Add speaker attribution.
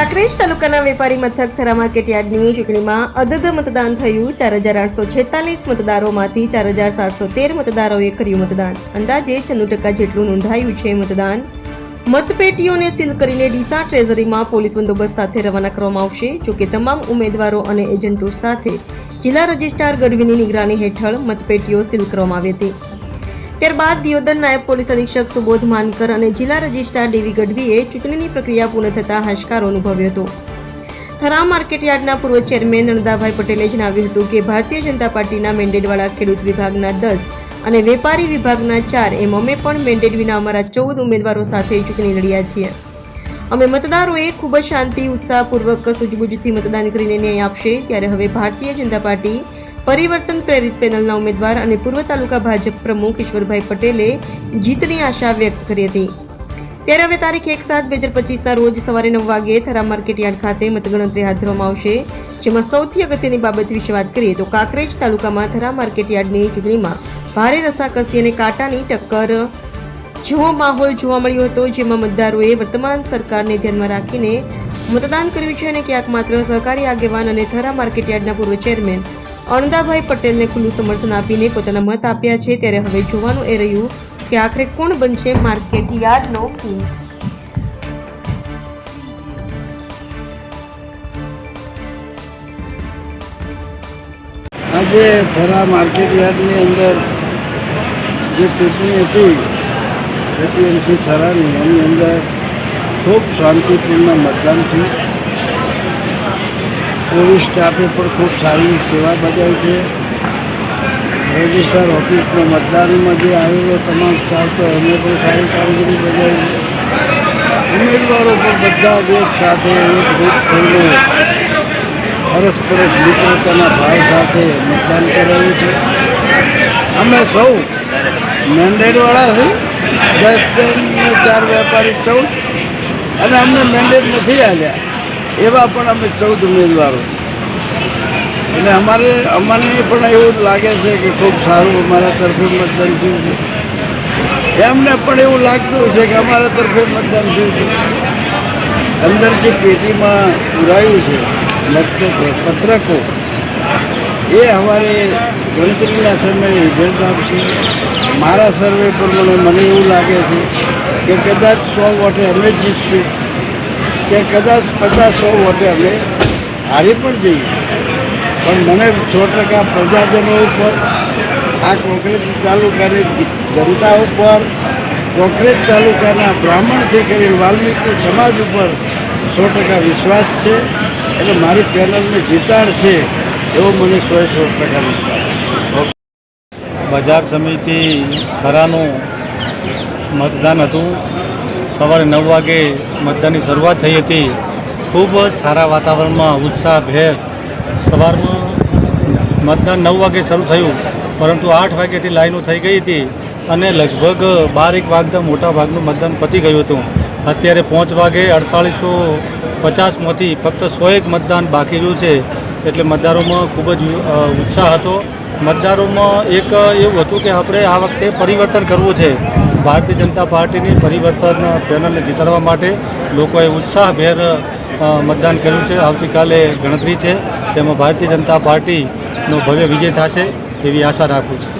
Speaker 1: કાંકરેજ તાલુકાના વેપારી મથક થરા માર્કેટ યાર્ડની ચૂંટણીમાં અદદ મતદાન થયું. ચાર હજાર આઠસો છેતાલીસ મતદારોમાંથી ચાર હજાર સાતસો તેર મતદારોએ કર્યું મતદાન. અંદાજે છન્નું ટકા જેટલું નોંધાયું છે મતદાન. મતપેટીઓને સીલ કરીને ડીસા ટ્રેઝરીમાં પોલીસ બંદોબસ્ત સાથે રવાના કરવામાં આવશે. જોકે તમામ ઉમેદવારો અને એજન્ટો સાથે જિલ્લા રજિસ્ટ્રાર ગઢવીની નિગરાની હેઠળ મતપેટીઓ સીલ કરવામાં આવી હતી. ત્યારબાદ દિયોદર નાયબ પોલીસ અધિક્ષક સુબોધ માનકર અને જિલ્લા રજિસ્ટ્રાર ડીવી ગઢવીએ ચૂંટણીની પ્રક્રિયા પૂર્ણ થતાં હાશકારો અનુભવ્યો હતો. થરા માર્કેટ યાર્ડના પૂર્વ ચેરમેન નંદાભાઈ પટેલે જણાવ્યું હતું કે ભારતીય જનતા પાર્ટીના મેન્ડેટવાળા ખેડૂત વિભાગના દસ અને વેપારી વિભાગના ચાર એમ અમે પણ મેન્ડેટ વિના અમારા ચૌદ ઉમેદવારો સાથે ચૂંટણી લડ્યા છીએ. અમે મતદારોએ ખૂબ જ શાંતિ, ઉત્સાહપૂર્વક સૂઝબૂઝથી મતદાન કરીને ન્યાય આપશે. ત્યારે હવે ભારતીય જનતા પાર્ટી પરિવર્તન પ્રેરિત પેનલના ઉમેદવાર અને પૂર્વ તાલુકા ભાજપ પ્રમુખ ઈશ્વરભાઈ પટેલે જીતની આશા વ્યક્ત કરી હતી. ત્યારે હવે તારીખ એક સાત બે હજાર પચીસના રોજ સવારે નવ વાગે થરા માર્કેટ યાર્ડ ખાતે મતગણતરી હાથ ધરવામાં આવશે. જેમાં સૌથી અગત્યની બાબત વિશે વાત કરીએ તો કાંકરેજ તાલુકામાં થરા માર્કેટ યાર્ડની ચૂંટણીમાં ભારે રસાકસી અને કાંટાની ટક્કર જેવો માહોલ જોવા મળ્યો હતો, જેમાં મતદારોએ વર્તમાન સરકારને ધ્યાનમાં રાખીને મતદાન કર્યું છે અને ક્યાંક માત્ર સહકારી આગેવાન અને થરા માર્કેટ યાર્ડના પૂર્વ ચેરમેન અણદાભાઈ પટેલને ખુલ્લું સમર્થન આપીને પોતાના મત આપ્યા છે. ત્યારે હવે જોવાનું એ રહ્યું કે આખરે કોણ બનશે માર્કેટ યાર્ડનો કિંગ.
Speaker 2: આજે થરા માર્કેટ યાર્ડની અંદર જે ચૂંટણી હતી, એપીએમસી થરાની એની અંદર ખૂબ શાંતિપૂર્ણ મતદાન થયું. પોલીસ સ્ટાફે પણ ખૂબ સારી સેવા બજાવી છે. રજિસ્ટર ઓફિસનો મતદાનમાં જે આવેલો તમામ સ્ટાફ તો એમને પણ સારી કામગીરી બજાવી ઉમેદવારો પણ બધા એક સાથે એક રૂપ થઈને પરસ્પર મિત્રતાના ભાવ સાથે મતદાન કરાવ્યું છે. અમે સૌ મેન્ડેટવાળા છે દસ ચાર વેપારી સૌ અને અમને મેન્ડેટ નથી આવ્યા એવા પણ અમે ચૌદ ઉમેદવારો. અને અમારે, અમને પણ એવું લાગે છે કે ખૂબ સારું અમારા તરફે મતદાન થયું છે. એમને પણ એવું લાગતું છે કે અમારા તરફે મતદાન થયું છે. અંદર જે પેટીમાં પુરાયું છે મતપત્રો પત્રકો, એ અમારે ગણતરીના સમયે રિઝલ્ટ આપશે. મારા સર્વે પ્રમાણે મને એવું લાગે છે કે કદાચ સો વોટે અમે જીતશું. કે કદાચ પચાસ સો વોટે અમે હારી પણ જઈએ. પણ મને સો ટકા પ્રજાજનો ઉપર, આ કોંગ્રેસ તાલુકાની જનતા ઉપર કોંગ્રેસ તાલુકાના બ્રાહ્મણથી કરી વાલ્મીકી સમાજ ઉપર સો ટકા વિશ્વાસ છે એટલે મારી પેનલને જીતાડશે એવો મને સો સો ટકા વિશ્વાસ
Speaker 3: બજાર સમિતિ ખરાનું મતદાન હતું. સવારે નવ વાગે મતદાનની શરૂઆત થઈ હતી. ખૂબ જ સારા વાતાવરણમાં ઉત્સાહભેર સવારમાં મતદાન નવ વાગે શરૂ થયું, પરંતુ આઠ વાગ્યાથી લાઈનો થઈ ગઈ હતી અને લગભગ બાર એક વાગતા મોટાભાગનું મતદાન પતી ગયું હતું. અત્યારે પાંચ વાગે અડતાળીસો પચાસમાંથી ફક્ત સો એક મતદાન બાકી રહ્યું છે. એટલે મતદારોમાં ખૂબ જ ઉત્સાહ હતો. મતદારોમાં એક એવું હતું કે આપણે આ વખતે પરિવર્તન કરવું છે. ભારતીય જનતા પાર્ટીની પરિવર્તન પેનલને જીતાડવા માટે લોકોએ ઉત્સાહભેર મતદાન કર્યું છે. આવતીકાલે ગણતરી છે. તેમાં ભારતીય જનતા પાર્ટીનો ભવ્ય વિજય થશે એવી આશા રાખું છું.